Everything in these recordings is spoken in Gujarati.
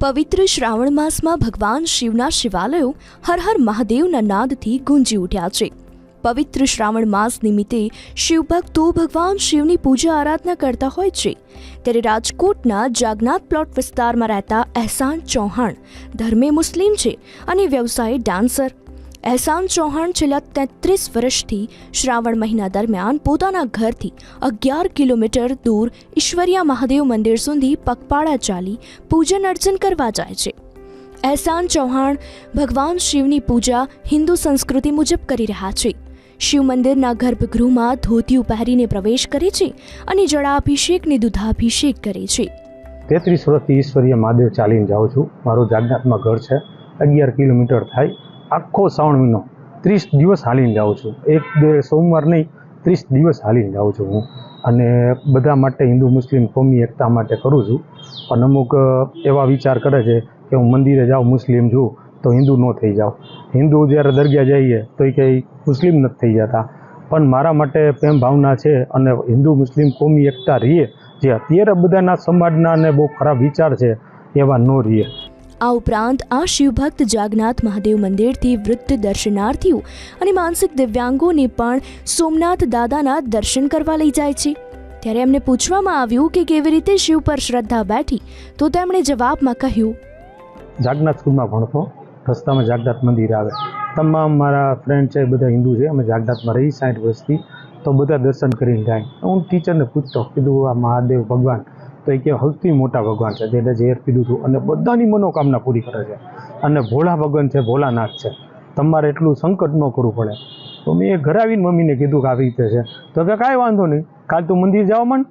પવિત્ર શ્રાવણ માસમાં ભગવાન શિવના શિવાલયો હર હર મહાદેવના નાદથી ગુંજી ઉઠ્યા છે. પવિત્ર શ્રાવણ માસ નિમિત્તે શિવભક્તો ભગવાન શિવની પૂજા આરાધના કરતા હોય છે. ત્યારે રાજકોટના જાગનાથ પ્લોટ વિસ્તારમાં રહેતા અહેસાન ચૌહાણ ધર્મે મુસ્લિમ છે અને વ્યવસાય ડાન્સર એહસાન ચૌહાણ છેલ્લા તેત્રીસ વર્ષથી શ્રાવણ મહિના દરમિયાન પોતાના ઘરથી અગિયાર કિલોમીટર દૂર ઈશ્વરિયા મહાદેવ મંદિર સુધી પગપાળા ચાલી પૂજન અર્ચન કરવા જાય છે. એહસાન ચૌહાણ ભગવાન શિવની પૂજા હિન્દુ સંસ્કૃતિ મુજબ કરી રહ્યા છે. શિવ મંદિરના ગર્ભગૃહમાં ધોતિયું પહેરીને પ્રવેશ કરે છે અને જળાભિષેકને દુધાભિષેક કરે છે. તેત્રીસ વર્ષથી ઈશ્વરીય મહાદેવ ચાલીને જાઉં છું. મારું જાગનાથમાં ઘર છે. અગિયાર કિલોમીટર થાય. આખો શ્રાવણ મહિનો ત્રીસ દિવસ હાલીને જાઉં છું. એક બે સોમવાર નહીં, ત્રીસ દિવસ હાલીને જાઉં છું હું. અને બધા માટે હિન્દુ, મુસ્લિમ, કોમી, એકતા માટે કરું છું. પણ અમુક એવા વિચાર કરે છે કે હું મંદિરે જાઉં, મુસ્લિમ છું, તો હિન્દુ ન થઈ જાઉં. હિન્દુ જ્યારે દરગાહ જઈએ તો એ કંઈ મુસ્લિમ નથી થઈ જતા. પણ મારા માટે પ્રેમ ભાવના છે અને હિન્દુ, મુસ્લિમ, કોમી, એકતા રહીએ. જે અત્યારે બધાના સમાજના અને બહુ ખરાબ વિચાર છે, એવા ન રહીએ. આ ઉપરાંત આ શિવભક્ત જાગનાથ મહાદેવ મંદિરથી વૃદ્ધ દર્શનાર્થીઓ અને માનસિક દિવ્યાંગોને પણ સોમનાથ દાદાના દર્શન કરવા લઈ જાય છે. ત્યારે એમને પૂછવામાં આવ્યું કે કેવી રીતે શિવ પર શ્રદ્ધા બેઠી, તો તેમણે જવાબમાં કહ્યું, જાગનાથ સ્કૂલમાં ભણતો, રસ્તામાં જાગનાથ મંદિર આવે. તમામ મારા ફ્રેન્ડ છે, બધા હિન્દુ છે, અમે જાગનાથમાં રહી સાઠ વર્ષથી તો બધા દર્શન કરીને જાય. હું ટીચરને પૂછતો, કીધું, આ મહાદેવ ભગવાન. તો એ કે સૌથી મોટા ભગવાન છે. જેને ઝેર પીધું હતું અને બધાની મનોકામના પૂરી કરે છે. અને ભોળા ભગવાન છે, ભોળાનાથ છે. તમારે એટલું સંકટ ન કરવું પડે. તો મેં એ ઘરે આવીને મમ્મીને કીધું કે આવી રીતે છે. તો કે કાંઈ વાંધો નહીં. કાલ તું મંદિર જાઓ મન.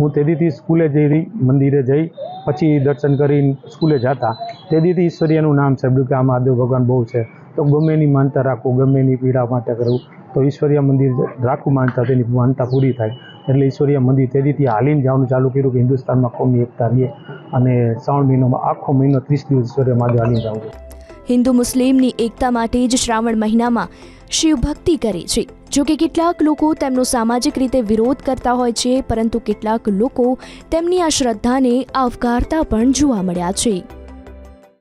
હું તે દીથી સ્કૂલે જઈ, મંદિરે જઈ, પછી દર્શન કરીને સ્કૂલે જતા. તે દીથી ઈશ્વરીયનું નામ સાંભળ્યું કે આ મહાદેવ ભગવાન બહુ છે. તો ગમે એની માનતા રાખવું ગમે એની પીડા માટે કરવું. તો ઈશ્વરીય મંદિર રાખવું માનતા તેની માનતા પૂરી થાય. એટલે ઈશ્વરીય મંદિર તે દીથી હાલીને જવાનું ચાલુ કર્યું કે હિન્દુસ્તાનમાં કોમી એકતા રહીએ અને શ્રાવણ મહિનોમાં આખો મહિનો ત્રીસ દિવસ ઈશ્વરીય મહાદેવ હાલીને જવું. હિન્દુ મુસ્લિમની એકતા માટે જ શ્રાવણ મહિનામાં શિવ ભક્તિ કરે છે. જો કે કેટલાક લોકો તેમનો સામાજિક રીતે વિરોધ કરતા હોય છે, પરંતુ કેટલાક લોકો તેમની આ શ્રદ્ધાને આવકારતા પણ જોવા મળ્યા છે.